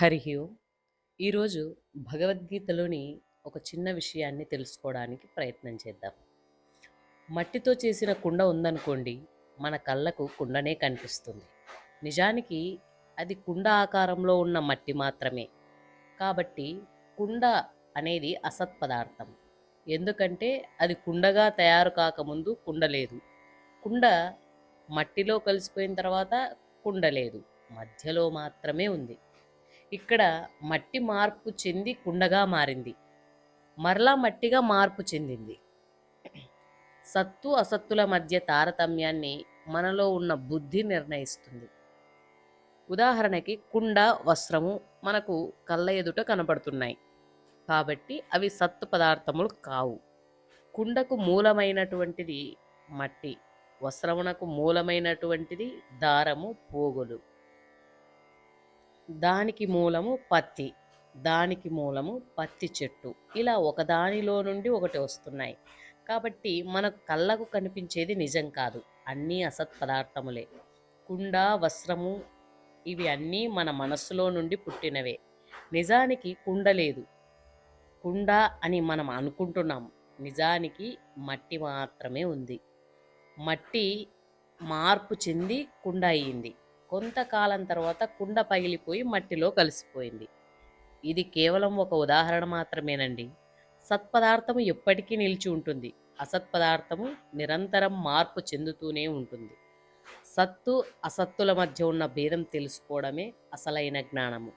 హరి ఓం. ఈరోజు భగవద్గీతలోని ఒక చిన్న విషయాన్ని తెలుసుకోవడానికి ప్రయత్నం చేద్దాం. మట్టితో చేసిన కుండ ఉందనుకోండి మన కళ్ళకు కుండనే కనిపిస్తుంది. నిజానికి అది కుండ ఆకారంలో ఉన్న మట్టి మాత్రమే. కాబట్టి కుండ అనేది అసత్ పదార్థం. ఎందుకంటే అది కుండగా తయారు కాకముందు కుండ లేదు. కుండ మట్టిలో కలిసిపోయిన తర్వాత కుండ లేదు. మధ్యలో మాత్రమే ఉంది. ఇక్కడ మట్టి మార్పు చెంది కుండగా మారింది. మరలా మట్టిగా మార్పు చెందింది. సత్తు అసత్తుల మధ్య తారతమ్యాన్ని మనలో ఉన్న బుద్ధి నిర్ణయిస్తుంది. ఉదాహరణకి కుండ వస్త్రము మనకు కళ్ళ ఎదుట కనబడుతున్నాయి. కాబట్టి అవి సత్తు పదార్థములు కావు. కుండకు మూలమైనటువంటిది మట్టి వస్త్రమునకు మూలమైనటువంటిది దారము పోగులు. దానికి మూలము పత్తి దానికి మూలము పత్తి చెట్టు. ఇలా ఒకదానిలో నుండి ఒకటి వస్తున్నాయి. కాబట్టి మనకు కళ్ళకు కనిపించేది నిజం కాదు. అన్నీ అసత్ పదార్థములే. కుండ వస్త్రము ఇవి అన్నీ మన మనస్సులో నుండి పుట్టినవే. నిజానికి కుండ లేదు. కుండ అని మనం అనుకుంటున్నాం. నిజానికి మట్టి మాత్రమే ఉంది. మట్టి మార్పు చెంది కుండ అయ్యింది కొంతకాలం తర్వాత కుండ పగిలిపోయి మట్టిలో కలిసిపోయింది. ఇది కేవలం ఒక ఉదాహరణ మాత్రమేనండి. సత్పదార్థము ఎప్పటికీ నిలిచి ఉంటుంది. అసత్పదార్థము నిరంతరం మార్పు చెందుతూనే ఉంటుంది. సత్తు అసత్తుల మధ్య ఉన్న భేదం తెలుసుకోవడమే అసలైన జ్ఞానము.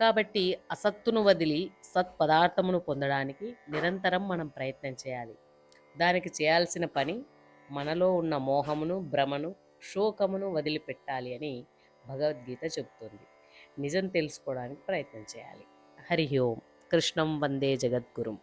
కాబట్టి అసత్తును వదిలి సత్పదార్థమును పొందడానికి నిరంతరం మనం ప్రయత్నం చేయాలి. దానికి చేయాల్సిన పని మనలో ఉన్న మోహమును భ్రమను శోకమును వదిలిపెట్టాలి అని భగవద్గీత చెబుతుంది. నిజం తెలుసుకోవడానికి ప్రయత్నం చేయాలి. హరి ఓం. కృష్ణం వందే జగద్గురుం.